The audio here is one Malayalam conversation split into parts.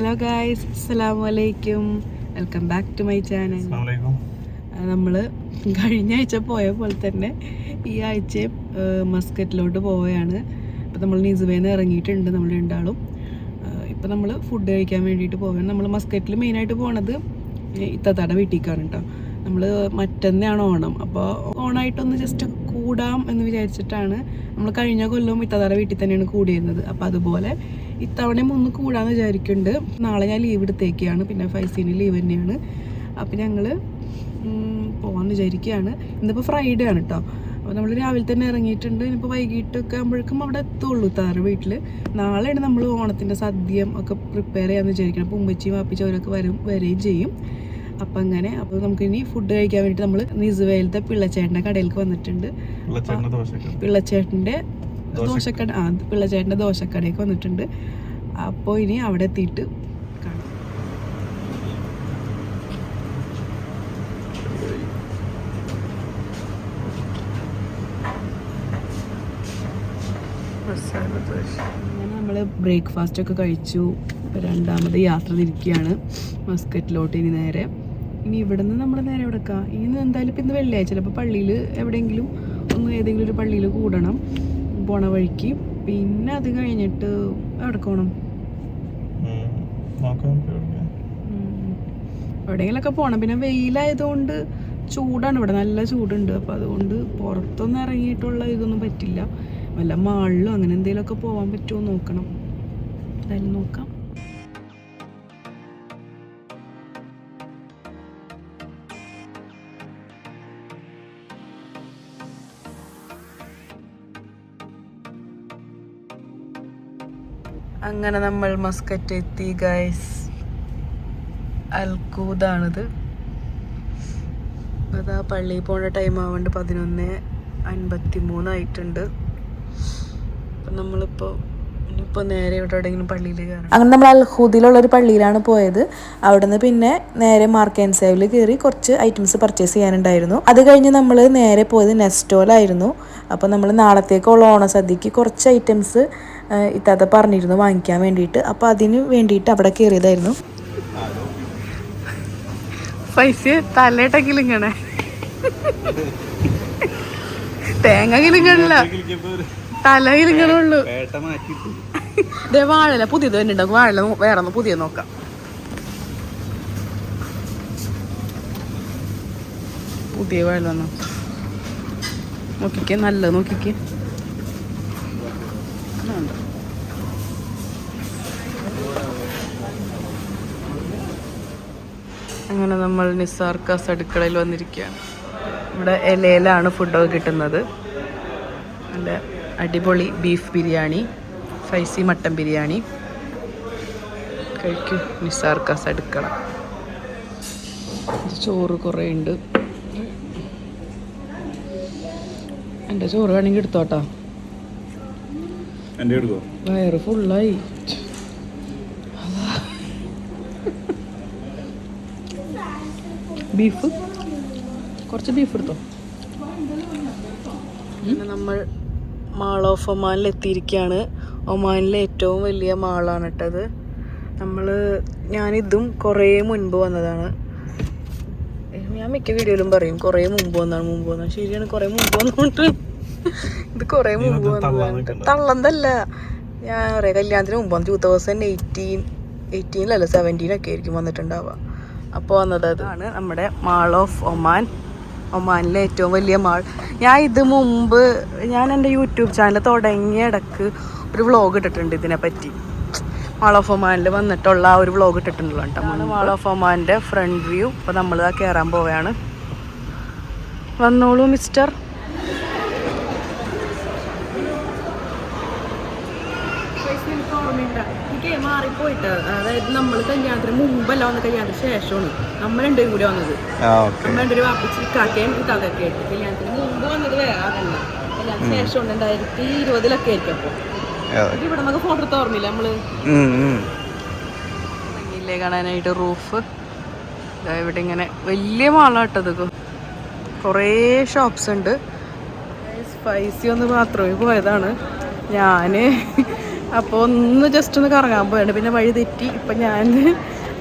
ഹലോ ഗായ്സ് അസ്സലാമു അലൈക്കും welcome back to my channel നമ്മൾ കഴിഞ്ഞ ആഴ്ച പോയ പോലെ തന്നെ ഈ ആഴ്ച മസ്കറ്റിലോട്ട് പോവുകയാണ്. അപ്പോൾ നമ്മൾ നിസുവേന്ന് ഇറങ്ങിയിട്ടുണ്ട് നമ്മൾ രണ്ടാളും. ഇപ്പോൾ നമ്മൾ ഫുഡ് കഴിക്കാൻ വേണ്ടിയിട്ട് പോവുകയാണ്. നമ്മൾ മസ്കറ്റിൽ മെയിനായിട്ട് പോണത് ഇത്തത്താടെ വീട്ടിക്കാണ് കേട്ടോ നമ്മൾ മറ്റന്നെയാണ് ഓണം. അപ്പോൾ ഓണായിട്ടൊന്ന് ജസ്റ്റ് കൂടാം എന്ന് വിചാരിച്ചിട്ടാണ് നമ്മൾ കഴിഞ്ഞ കൊല്ലവും ഇത്തത്താടെ വീട്ടിൽ തന്നെയാണ് കൂടിയിരുന്നത്. അപ്പോൾ അതുപോലെ ഇത്തവണയും ഒന്ന് കൂടാന്ന് വിചാരിക്കുന്നുണ്ട് നാളെ ഞാൻ ലീവ് എടുത്തേക്കാണ്. പിന്നെ ഫൈസീന് ലീവ് തന്നെയാണ്. അപ്പം ഞങ്ങൾ പോകാമെന്ന് വിചാരിക്കുകയാണ് ഇന്നിപ്പോൾ ഫ്രൈഡേ ആണ് കേട്ടോ അപ്പോൾ നമ്മൾ രാവിലെ തന്നെ ഇറങ്ങിയിട്ടുണ്ട് ഇനിയിപ്പോൾ വൈകിട്ടൊക്കെ ആകുമ്പോഴേക്കും അവിടെ എത്തുള്ളൂ താറ് വീട്ടിൽ നാളെയാണ് നമ്മൾ ഓണത്തിന്റെ സദ്യം ഒക്കെ പ്രിപ്പയർ ചെയ്യാമെന്ന് വിചാരിക്കണം. അപ്പോൾ ഉമ്മച്ചിയും വാപ്പിച്ചും അവരൊക്കെ വരും വരികയും ചെയ്യും. അപ്പം അങ്ങനെ. അപ്പോൾ നമുക്ക് ഇനി ഫുഡ് കഴിക്കാൻ വേണ്ടിയിട്ട് നമ്മൾ നിസുവേലത്തെ പിള്ളച്ചേട്ടന്റെ കടയിലേക്ക് വന്നിട്ടുണ്ട്. പിള്ളച്ചേട്ടന്റെ ദോശക്കട ആ പിള്ളചേട്ടന്റെ ദോശക്കടയൊക്കെ വന്നിട്ടുണ്ട്. അപ്പോൾ ഇനി അവിടെ എത്തിയിട്ട് അങ്ങനെ നമ്മൾ ബ്രേക്ക്ഫാസ്റ്റ് ഒക്കെ കഴിച്ചു രണ്ടാമത് യാത്ര തിരിക്കുകയാണ്. മസ്കറ്റിലോട്ട് ഇനി നേരെ. ഇനി ഇവിടെ നിന്ന് നമ്മൾ നേരെ എവിടെക്കാം? ഇനി എന്തായാലും ഇപ്പം ഇന്ന് വെള്ളിയാഴ്ച ചിലപ്പോൾ പള്ളിയിൽ എവിടെയെങ്കിലും ഒന്ന് ഏതെങ്കിലും ഒരു പള്ളിയിൽ കൂടണം. പോണ വഴിക്ക്. പിന്നെ അത് കഴിഞ്ഞിട്ട് എവിടെ പോകണം. എവിടെയെങ്കിലൊക്കെ പോകണം പിന്നെ വെയിലായതുകൊണ്ട് ചൂടാണ്. ഇവിടെ നല്ല ചൂടുണ്ട്. അപ്പോൾ അതുകൊണ്ട് പുറത്തൊന്നും ഇറങ്ങിയിട്ടുള്ള ഇതൊന്നും പറ്റില്ല. വല്ല മാളിലോ അങ്ങനെ എന്തെങ്കിലുമൊക്കെ പോകാൻ പറ്റുമോ നോക്കണം. എന്തായാലും നോക്കാം. അങ്ങനെ നമ്മൾ മസ്കറ്റ് എത്തി ഗൈസ് അൽക്കൂദാണിത് അതാ പള്ളിയിൽ പോണ ടൈം ആവേണ്ട പതിനൊന്ന് അൻപത്തി മൂന്നായിട്ടുണ്ട് അപ്പം നമ്മളിപ്പോൾ ഇനിയിപ്പോൾ നേരെ ഇവിടെ എവിടെയെങ്കിലും പള്ളിയിൽ കയറണം അങ്ങനെ നമ്മൾ അൽഹൂദിലുള്ള ഒരു പള്ളിയിലാണ് പോയത്. അവിടുന്ന് പിന്നെ നേരെ മാർക്ക് ആൻഡ് സേവിൽ കയറി കുറച്ച് ഐറ്റംസ് പർച്ചേസ് ചെയ്യാനുണ്ടായിരുന്നു. അത് കഴിഞ്ഞ് നമ്മൾ നേരെ പോയത് നെസ്റ്റോലായിരുന്നു. അപ്പോൾ നമ്മൾ നാളത്തേക്കുള്ള ഓണസദ്യക്ക് കുറച്ച് ഐറ്റംസ് ഇത്താത്ത പറഞ്ഞിരുന്നു വാങ്ങിക്കാൻ വേണ്ടിയിട്ട്. അപ്പോൾ അതിന് വേണ്ടിയിട്ട് അവിടെ കയറിയതായിരുന്നു പൈസ തലേട്ടെങ്കിലിങ്ങനെ തേങ്ങ കിളിങ്ങണില്ല തല ദേ വാഴല പുതിയത് തന്നെ ഉണ്ടാക്കും വാഴല വേറെ ഒന്ന് പുതിയ നോക്കാം. പുതിയ വാഴ നോക്കിക്കേ നല്ല നോക്കിക്കേ. അങ്ങനെ നമ്മൾ നിസാർ കാസ് അടുക്കളയിൽ വന്നിരിക്കുകയാണ്. ഇവിടെ ഇലയിലാണ് ഫുഡൊക്കെ കിട്ടുന്നത്. നല്ല അടിപൊളി ബീഫ് ബിരിയാണി ഫൈസി മട്ടൻ ബിരിയാണി. കഴിക്കൂ നിസാർക്കാസ് അടുക്കള. ഇത് ചോറ് കുറേ ഉണ്ട്. എന്റെ ചോറ് വേണമെങ്കിൽ എടുത്തോട്ടാ. വയറ് ഫുള്ളായി. ബീഫ്? കുറച്ച് ബീഫ് എടുത്തോ? നമ്മൾ മാൾ ഓഫ് ഒമാനിൽ എത്തിയിരിക്കുകയാണ്. ഒമാനിലെ ഏറ്റവും വലിയ മാളാണ് കേട്ടത്. നമ്മൾ ഞാനിതും കുറേ മുൻപ് വന്നതാണ്. ഞാൻ മിക്ക വീഡിയോയിലും പറയും കുറേ മുമ്പ് വന്നാണ് മുമ്പ് വന്നാണ്. ശരിയാണ് കുറേ മുമ്പ് വന്നുകൊണ്ട് ഇത് കുറേ മുമ്പ് വന്നതാണ്. തള്ളന്തല്ല. ഞാൻ കുറേ കല്യാണത്തിന് മുമ്പ് വന്നു ടൂ തൗസൻഡ് എയ്റ്റീൻ എയ്റ്റീനിലല്ല സെവന്റീനൊക്കെ ആയിരിക്കും വന്നിട്ടുണ്ടാവുക. അപ്പോൾ വന്നത് അതാണ് നമ്മുടെ മാൾ ഓഫ് ഒമാൻ. ഒമാനിലെ ഏറ്റവും വലിയ മാൾ. ഞാൻ ഇത് മുമ്പ് ഞാൻ എന്റെ യൂട്യൂബ് ചാനൽ തുടങ്ങിയ ഇടയ്ക്ക് ഒരു വ്ളോഗ് ഇട്ടിട്ടുണ്ട് ഇതിനെ പറ്റി മാൾ ഓഫ് ഒമാനിൽ വന്നിട്ടുള്ള ആ ഒരു വ്ളോഗ് ഇട്ടിട്ടുണ്ടല്ലോ കേട്ടോ മാൾ ഓഫ് ഒമാന്റെ ഫ്രണ്ട് വ്യൂ അപ്പോൾ നമ്മൾ ആ കയറാൻ പോവുകയാണ്. വന്നോളൂ മിസ്റ്റർ എനിക്ക് മാറിപ്പോയിട്ട് അതായത് നമ്മൾ കല്യാണത്തിന് മുമ്പല്ല വന്ന കല്യാണത്തിന് ശേഷമാണ് നമ്മൾ രണ്ടുപേരും കൂടി വന്നത്. നമ്മൾ രണ്ടുപേരും വാപ്പിച്ച് കാക്കയും ഇത്താതൊക്കെ ആയിട്ട് കല്യാണത്തിന് മുമ്പ് വന്നത് വേറെ അതല്ല കല്യാണത്തിന് ശേഷം ഉണ്ട് രണ്ടായിരത്തി ഇരുപതിലൊക്കെ ആയിരിക്കും അപ്പോൾ ഇവിടെ നമുക്ക് ഫോട്ടോ എടുത്ത് ഓർമ്മയില്ല നമ്മൾ. ഭംഗിയില്ലേ കാണാനായിട്ട് റൂഫ്. ഇവിടെ ഇങ്ങനെ വലിയ മാളാട്ടത് കുറേ ഷോപ്സ് ഉണ്ട്. സ്പൈസി ഒന്ന് മാത്രമേ പോയതാണ്. ഞാൻ അപ്പോൾ ഒന്ന് ജസ്റ്റ് ഒന്ന് കറങ്ങാൻ പോയാണ്. പിന്നെ വഴി തെറ്റി. ഇപ്പം ഞാൻ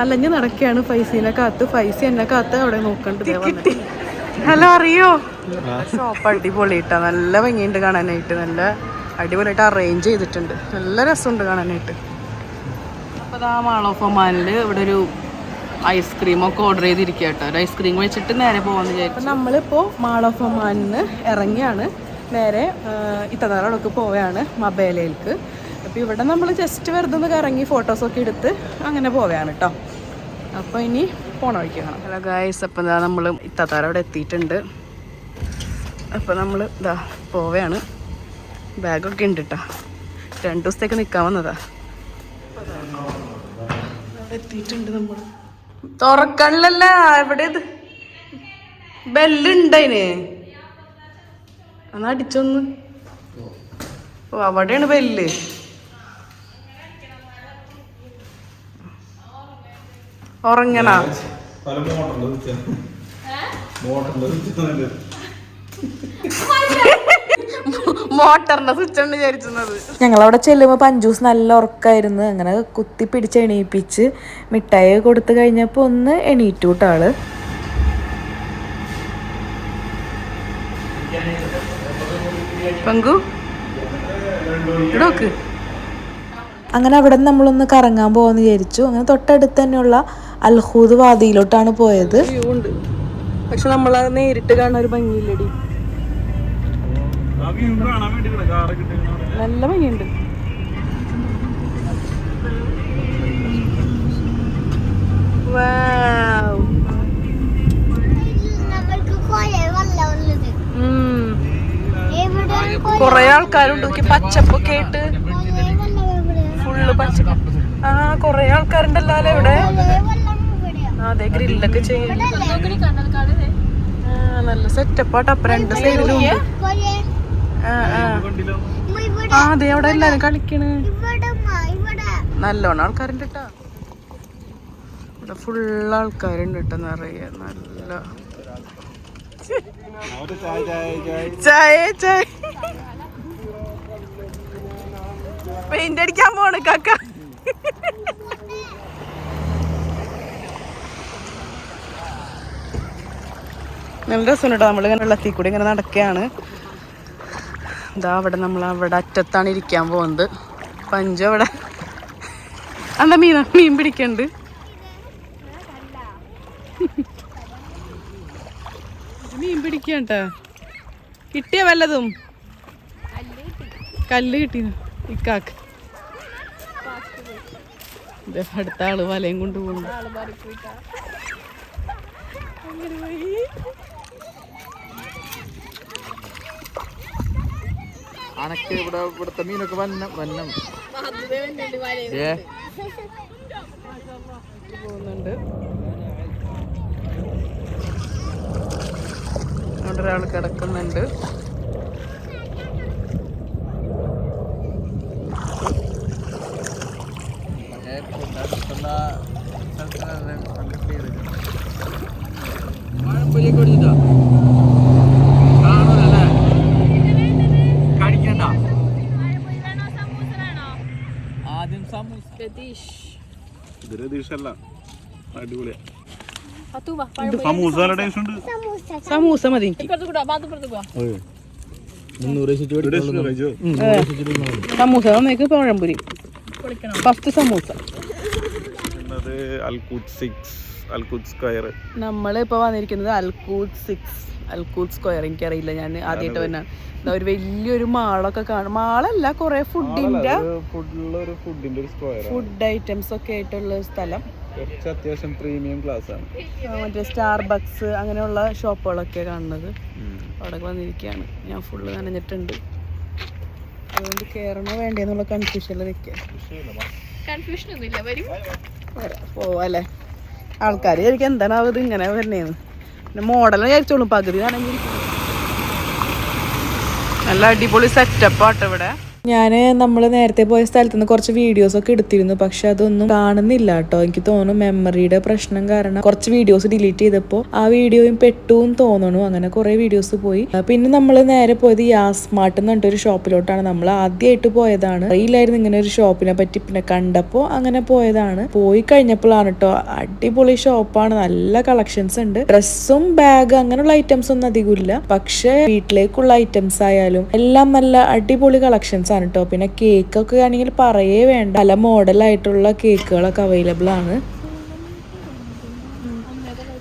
അലഞ്ഞ് നടക്കുകയാണ് ഫൈസീനെ കാത്ത്. ഫൈസി എന്നെ കാത്ത് അവിടെ നോക്കണ്ട്. ഹലോ അറിയോ? ഷോപ്പ് അടിപൊളിയിട്ടാ നല്ല ഭംഗിയുണ്ട് കാണാനായിട്ട്. നല്ല അടിപൊളിയായിട്ട് അറേഞ്ച് ചെയ്തിട്ടുണ്ട്. നല്ല രസമുണ്ട് കാണാനായിട്ട്. അപ്പോൾ ആ മാൾ ഓഫ് ഒമാനിൽ ഇവിടെ ഒരു ഐസ്ക്രീം ഒക്കെ ഓർഡർ ചെയ്തിരിക്കുക കേട്ടോ ഒരു ഐസ്ക്രീം വെച്ചിട്ട് നേരെ പോകാമെന്ന് വിചാരിച്ചു. നമ്മളിപ്പോൾ മാൾ ഓഫ് ഒമാനിൽ നിന്ന് ഇറങ്ങിയാണ്. നേരെ ഇത്തനാളൊക്കെ പോവുകയാണ് മബേലയിലേക്ക് അപ്പോൾ ഇവിടെ നമ്മൾ ജസ്റ്റ് വെറുതെ ഒന്ന് കറങ്ങി ഫോട്ടോസൊക്കെ എടുത്ത് അങ്ങനെ പോവുകയാണ് കേട്ടോ അപ്പോൾ ഇനി പോണ വഴിക്ക് ഹലോ ഗായ്സ് അപ്പം ഇതാ നമ്മൾ ഇത്തതാറോടെ എത്തിയിട്ടുണ്ട്. അപ്പോൾ നമ്മൾ ഇതാ പോവുകയാണ്. ബാഗൊക്കെ ഉണ്ട് കേട്ടോ രണ്ട് ദിവസത്തേക്ക് നിൽക്കാൻ വന്നതാ. എത്തിയിട്ടുണ്ട് നമ്മൾ തുറക്കണില്ലല്ല എവിടെ ഇത്? ബെല്ലുണ്ടതിന് എന്നാ അടിച്ചൊന്ന്. ഓ അവിടെയാണ് ബെല്ല്. ഉറങ്ങണ. മോട്ടറിന്റെ സ്വിച്ച് ആണ് വിചാരിച്ചത്. ഞങ്ങളവിടെ ചെല്ലുമ്പോൾ പഞ്ചൂസ് നല്ല ഉറക്കായിരുന്നു. അങ്ങനെ കുത്തി പിടിച്ച് എണീപ്പിച്ച് മിഠായി കൊടുത്തു കഴിഞ്ഞപ്പോൾ ഒന്ന് എണീറ്റു കൂട്ടാൾ പങ്കു അങ്ങനെ അവിടെ നിന്ന് നമ്മളൊന്ന് കറങ്ങാൻ പോകാമെന്ന് വിചാരിച്ചു. അങ്ങനെ തൊട്ടടുത്ത് തന്നെയുള്ള അൽഹൂദ് വാദിയിലോട്ടാണ് പോയത്. ഉണ്ട്. പക്ഷെ നമ്മളെ നേരിട്ട് കാണാൻ ഒരു ഭംഗിയില്ലടി. നല്ല ഭംഗിയുണ്ട്. കുറേ ആൾക്കാരുണ്ട്. നോക്കി പച്ചപ്പൊക്കെ ആയിട്ട് ഫുള്ള് പച്ചപ്പ് ആ കൊറേ ആൾക്കാരുണ്ടല്ലോ അല്ലേ ഇവിടെ കുറേ വെള്ളം ഇവിടെയാ ആ, അതെ ഗ്രില്ലൊക്കെ ചെയ്യുന്നു ആ നല്ല സെറ്റപ്പ് ആട്ടോ. അപ്പൊ രണ്ട് സൈഡിലും ആ ആ. കണ്ടില്ലോ ആ അതെ അവിടെ എല്ലാരും കളിക്കണ്. ഇവിടെ ഇവിടെ. നല്ലോണം ആൾക്കാരുണ്ട് കേട്ടോ ഇവിടെ ഫുൾ ആൾക്കാരുണ്ട് കേട്ടോ നിറയെ. നല്ല. ചായ ചായ ചായ ചായ ചായ. പെയിന്റ് അടിക്കാൻ പോണ് കാക്ക. നല്ല രസമുണ്ട്. കേട്ടോ നമ്മളിങ്ങനെ വെള്ളത്തിൽ കൂടി ഇങ്ങനെ നടക്കുകയാണ്. ഇതാ അവിടെ നമ്മൾ അവിടെ അറ്റത്താണ് ഇരിക്കാൻ പോകുന്നത്. പഞ്ചു അവിടെ. എന്താ മീന മീൻ പിടിക്കണ്ട്? മീൻ പിടിക്കണ്ട? കിട്ടിയ വല്ലതും? കല്ല് കിട്ടി. ഇക്കാക്ക്. ദേ അടുത്ത ആൾ വലയും കൊണ്ട് പോകുന്നു അങ്ങനെ പോയി. അനക്ക് ഇവിടെ ഇവിടുത്തെ മീനൊക്കെ വന്നം വന്നം. ഏ? പോകുന്നുണ്ട്. അവിടെ ഒരാൾ കിടക്കുന്നുണ്ട്. ഇത് അല്ല അടിപൊളിയാ. സമൂസ ടേസ്റ്റ് ഉണ്ട്. സമൂസ സമൂസ. മതി? സമൂസ നമുക്ക് പഴംപൊരി. First samosa. Six Al Khoudh square. നമ്മൾ ഇപ്പോൾ വന്നിരിക്കുന്നത് അൽക്കൂത്ത് സിക്സ് അൽക്കൂത്ത് സ്ക്വയർ. എനിക്കറിയില്ല ഞാൻ ആദ്യമായിട്ട് വന്നാണ് ഇതാ ഒരു വലിയൊരു മാളൊക്കെ കാണും. മാളല്ല കുറെ ഫുഡിന്റെ ഫുഡ് ഐറ്റംസ് ഒക്കെ ആയിട്ടുള്ള സ്ഥലം. അത്യാവശ്യം പ്രീമിയം ക്ലാസ് ആണ്. മറ്റേ സ്റ്റാർ ബക്സ് അങ്ങനെയുള്ള ഷോപ്പുകളൊക്കെ കാണുന്നത്. അവിടെ വന്നിരിക്കുകയാണ്. ഞാൻ ഫുള്ള് നനഞ്ഞിട്ടുണ്ട്. അതുകൊണ്ട് കയറണോ വേണ്ടെന്നുള്ള കൺഫ്യൂഷനിൽ നിൽക്കുക പോവാല്ലേ ആൾക്കാർ എനിക്ക് എന്താണ് ഇത് ഇങ്ങനെ വരണേന്ന് പിന്നെ മോഡൽ വിചാരിച്ചോളൂ. പകുതി ആണെങ്കിൽ നല്ല അടിപൊളി സെറ്റപ്പ് ആട്ടോ ഇവിടെ. ഞാൻ നമ്മൾ നേരത്തെ പോയ സ്ഥലത്ത് നിന്ന് കുറച്ച് വീഡിയോസ് ഒക്കെ എടുത്തിരുന്നു. പക്ഷെ അതൊന്നും കാണുന്നില്ല കേട്ടോ. എനിക്ക് തോന്നുന്നു മെമ്മറിയുടെ പ്രശ്നം കാരണം കുറച്ച് വീഡിയോസ് ഡിലീറ്റ് ചെയ്തപ്പോൾ ആ വീഡിയോയും പെട്ടു തോന്നണു. അങ്ങനെ കുറേ വീഡിയോസ് പോയി. പിന്നെ നമ്മൾ നേരെ പോയത് യാസ്മാർട്ട് എന്ന് പറഞ്ഞിട്ട് ഒരു ഷോപ്പിലോട്ടാണ് നമ്മൾ ആദ്യമായിട്ട് പോയതാണ്. അറിയില്ലായിരുന്നു ഇങ്ങനെ ഒരു ഷോപ്പിനെ പറ്റി. പിന്നെ കണ്ടപ്പോൾ അങ്ങനെ പോയതാണ്. പോയി കഴിഞ്ഞപ്പോഴാണ് കേട്ടോ. അടിപൊളി ഷോപ്പാണ് നല്ല കളക്ഷൻസ് ഉണ്ട്. ഡ്രസ്സും ബാഗ് അങ്ങനെയുള്ള ഐറ്റംസ് ഒന്നും അധികം ഇല്ല പക്ഷേ വീട്ടിലേക്കുള്ള ഐറ്റംസ് ആയാലും എല്ലാം നല്ല അടിപൊളി കളക്ഷൻസ് ആണ് കേട്ടോ പിന്നെ കേക്കൊക്കെ ആണെങ്കിൽ പറയേ വേണ്ട. പല മോഡലായിട്ടുള്ള കേക്കുകളൊക്കെ അവൈലബിൾ ആണ്.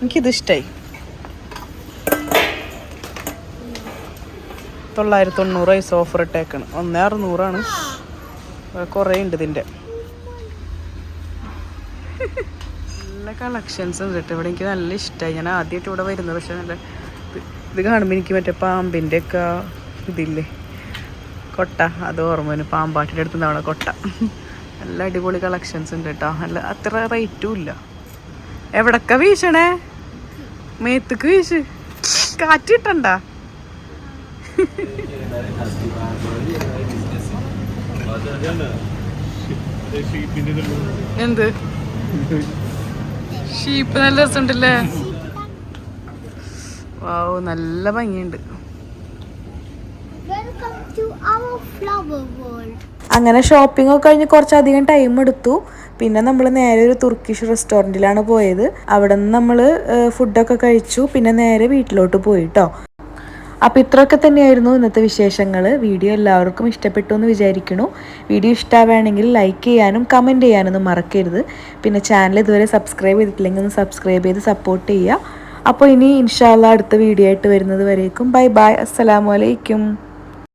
എനിക്കിത് ഇഷ്ടമായി തൊള്ളായിരത്തി തൊണ്ണൂറ് വയസ്സ് ഓഫർ ഇട്ടേക്കാണ്. ഒന്നേ അറുന്നൂറാണ്. കുറേ ഉണ്ട് ഇതിന്റെ. നല്ല കളക്ഷൻസ് ഉണ്ട് കേട്ടോ. ഇവിടെ എനിക്ക് നല്ല ഇഷ്ടമായി ഞാൻ ആദ്യമായിട്ട് ഇവിടെ വരുന്നത്. പക്ഷേ നല്ല ഇത് കാണുമ്പോൾ എനിക്ക് മറ്റേ പാമ്പിന്റെ ഒക്കെ ഇതില്ലേ? കൊട്ട. അത് ഓർമ്മ വരും. പാമ്പാട്ടിന്റെ അടുത്ത് നിന്നാണ് കൊട്ട. നല്ല അടിപൊളി കളക്ഷൻസ് ഉണ്ട് കേട്ടോ നല്ല അത്ര റേറ്റും ഇല്ല. എവിടക്ക വീശണേ? മേത്തുക്ക് വീശ്. കാറ്റ് കിട്ടണ്ട. ഷീപ്പിന്റെ എന്ത്? ഷീപ്പ് നല്ല രസമുണ്ടല്ലേ? വാവ് നല്ല ഭംഗിയുണ്ട്. അങ്ങനെ ഷോപ്പിംഗ് ഒക്കെ കഴിഞ്ഞ് കുറച്ചധികം ടൈം എടുത്തു. പിന്നെ നമ്മൾ നേരെ ഒരു തുർക്കിഷ് റെസ്റ്റോറന്റിലാണ് പോയത്. അവിടെ നിന്ന് നമ്മൾ ഫുഡൊക്കെ കഴിച്ചു. പിന്നെ നേരെ വീട്ടിലോട്ട് പോയി കേട്ടോ അപ്പോൾ ഇത്രയൊക്കെ തന്നെയായിരുന്നു ഇന്നത്തെ വിശേഷങ്ങൾ വീഡിയോ എല്ലാവർക്കും ഇഷ്ടപ്പെട്ടു എന്ന് വിചാരിക്കുന്നു. വീഡിയോ ഇഷ്ടമാവുകയാണെങ്കിൽ ലൈക്ക് ചെയ്യാനും കമന്റ് ചെയ്യാനൊന്നും മറക്കരുത്. പിന്നെ ചാനൽ ഇതുവരെ സബ്സ്ക്രൈബ് ചെയ്തിട്ടില്ലെങ്കിൽ ഒന്ന് സബ്സ്ക്രൈബ് ചെയ്ത് സപ്പോർട്ട് ചെയ്യുക. അപ്പോൾ ഇനി ഇൻഷാല്ല അടുത്ത വീഡിയോ ആയിട്ട് വരുന്നത് വരേക്കും. ബൈ ബൈ അസ്സലാമു അലൈക്കും